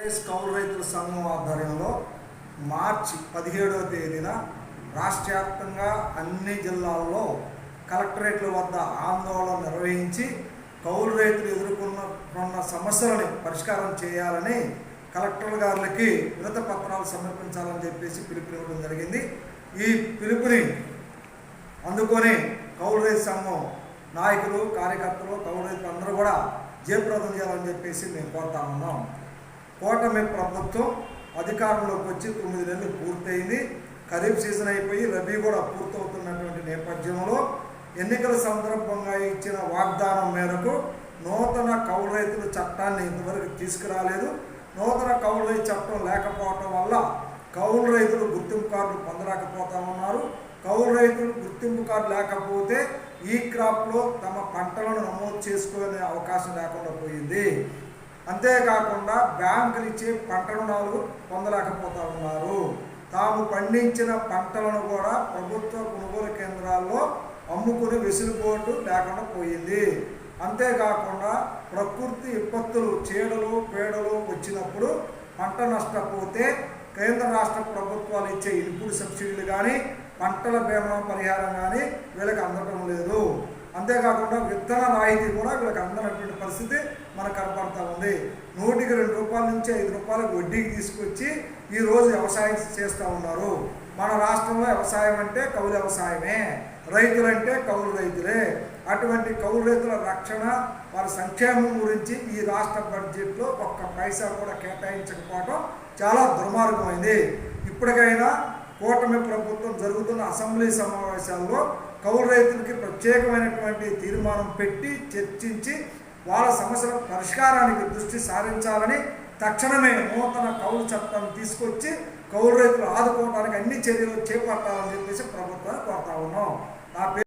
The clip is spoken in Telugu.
కౌలు రైతుల సంఘం ఆధ్వర్యంలో మార్చి పదిహేడవ తేదీన రాష్ట్ర వ్యాప్తంగా అన్ని జిల్లాల్లో కలెక్టరేట్ల వద్ద ఆందోళన నిర్వహించి కౌలు రైతులు ఎదుర్కొన్న సమస్యలని పరిష్కారం చేయాలని కలెక్టర్ గారికి వినత పత్రాలు సమర్పించాలని చెప్పేసి పిలుపునివ్వడం జరిగింది. ఈ పిలుపుని అందుకొని కౌలు రైతు సంఘం నాయకులు కార్యకర్తలు కౌలు రైతులు అందరూ కూడా జయప్రదం చేయాలని చెప్పేసి మేము కోరుతా ఉన్నాం. కూటమి ప్రభుత్వం అధికారంలోకి వచ్చి తొమ్మిది నెలలు పూర్తయింది. ఖరీఫ్ సీజన్ అయిపోయి రబీ కూడా పూర్తవుతున్నటువంటి నేపథ్యంలో ఎన్నికల సందర్భంగా ఇచ్చిన వాగ్దానం మేరకు నూతన కౌలు రైతుల చట్టాన్ని ఇంతవరకు తీసుకురాలేదు. నూతన కౌలు రైతు చట్టం లేకపోవటం వల్ల కౌలు రైతులు గుర్తింపు కార్డులు పొందలేకపోతా ఉన్నారు. కౌలు రైతులు గుర్తింపు కార్డు లేకపోతే ఈ క్రాప్లో తమ పంటలను నమోదు చేసుకునే అవకాశం లేకుండా పోయింది. అంతేకాకుండా బ్యాంకులు ఇచ్చే పంట రుణాలు పొందలేకపోతా ఉన్నారు. తాము పండించిన పంటలను కూడా ప్రభుత్వ కొనుగోలు కేంద్రాల్లో అమ్ముకుని వెసులుబాటు లేకుండా పోయింది. అంతేకాకుండా ప్రకృతి విపత్తులు చీడలు పేడలు వచ్చినప్పుడు పంట నష్టపోతే కేంద్ర రాష్ట్ర ప్రభుత్వాలు ఇచ్చే ఇన్పుట్ సబ్సిడీలు కానీ పంటల బీమా పరిహారం కానీ వీళ్ళకి అందడం లేదు. అంతేకాకుండా విత్తన రాయితీ కూడా వీళ్ళకి అందనటువంటి పరిస్థితి మనకు కనపడతా ఉంది. నూటికి రెండు రూపాయల నుంచి ఐదు రూపాయలకు వడ్డీకి తీసుకొచ్చి ఈరోజు వ్యవసాయం చేస్తూ ఉన్నారు. మన రాష్ట్రంలో వ్యవసాయం అంటే కౌలు వ్యవసాయమే. రైతులంటే కౌలు రైతులే. అటువంటి కౌలు రైతుల రక్షణ వారి సంక్షేమం గురించి ఈ రాష్ట్ర బడ్జెట్లో ఒక్క పైసా కూడా కేటాయించకపోవడం చాలా దుర్మార్గమైంది. ఇప్పటికైనా కూటమి ప్రభుత్వం జరుగుతున్న అసెంబ్లీ సమావేశాల్లో కౌలు రైతులకి ప్రత్యేకమైనటువంటి తీర్మానం పెట్టి చర్చించి వాళ్ళ సమస్యల పరిష్కారానికి దృష్టి సారించాలని తక్షణమే నూతన కౌలు చట్టం తీసుకొచ్చి కౌలు రైతులు ఆదుకోవడానికి అన్ని చర్యలు చేపట్టాలని చెప్పేసి ప్రభుత్వాన్ని కోరుతా ఉన్నాం. నా